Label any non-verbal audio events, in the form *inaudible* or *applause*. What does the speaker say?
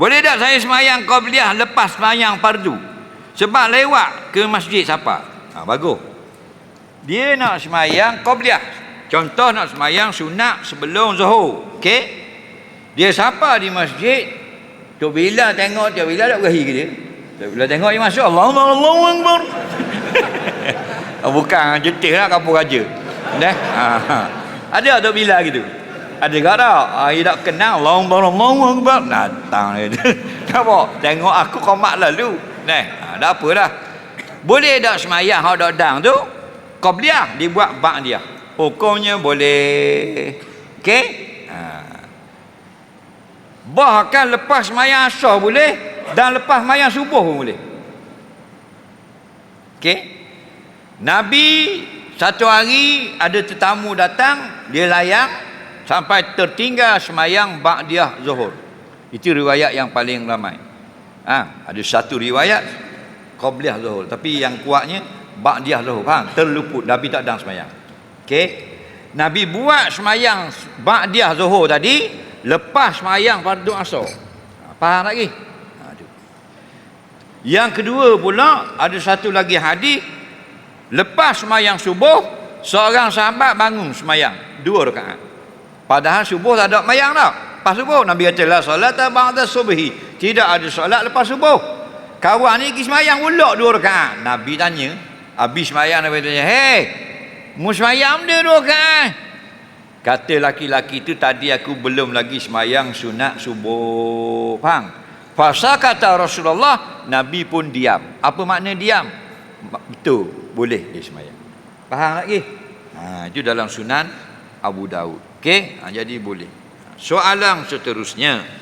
Boleh tak saya semayang qabliyah lepas semayang fardu? Sebab lewat ke masjid siapa? Ha, bagus. Dia nak semayang qabliyah. Contoh nak semayang sunat sebelum zuhur. Okey? Dia siapa di masjid? Tok Bila tengok Tok Bila tak berahi ke dia? Tok Bila tengok dia masuk Allah Allah Allah Akbar. *laughs* Oh, Bukan jetih lah kapur raja. Dah. Ha, ha. Ada Tok Bila gitu. Ada tak tak? Dia tak kenal Allah Akbar Allah Akbar. Datang dia. *laughs* Nampak? Tengok aku komat lalu. Nah, ha, dah apa dah. Boleh tak semayang hak dak dang tu? Qabliyah dibuat bak dia. Hukumnya boleh. Okey? Ha. Bahkan lepas semayang asar boleh dan lepas semayang subuh pun boleh. Okey? Nabi satu hari ada tetamu datang, dia layak sampai tertinggal semayang ba'diyah zuhur. Itu riwayat yang paling ramai. Ha, ada satu riwayat qabliyah zuhur, tapi yang kuatnya ba'diyah zuhur. Faham? Terluput Nabi tak sedang semayang. Okey? Nabi buat semayang ba'diyah zuhur tadi lepas semayang fardu asar. Ha, faham lagi? Yang kedua pula ada satu lagi hadis lepas semayang subuh seorang sahabat bangun semayang dua rakaat. Padahal subuh tak ada mayang dah. Lepas subuh Nabi kata la solat ba'da subhi. Tidak ada solat lepas subuh. Kawan ni pergi semayang ulak dua rakaat. Nabi tanya, habis semayang Nabi tanya, "Hei, mu semayang dia dua rakaat?" Kata laki-laki itu tadi aku belum lagi semayang sunat subuh. Faham? Fasa kata Rasulullah, Nabi pun diam. Apa makna diam? Betul, boleh dia semayang. Faham lagi? Ha, itu dalam sunan Abu Daud. Okey, ha, jadi boleh. Soalan seterusnya.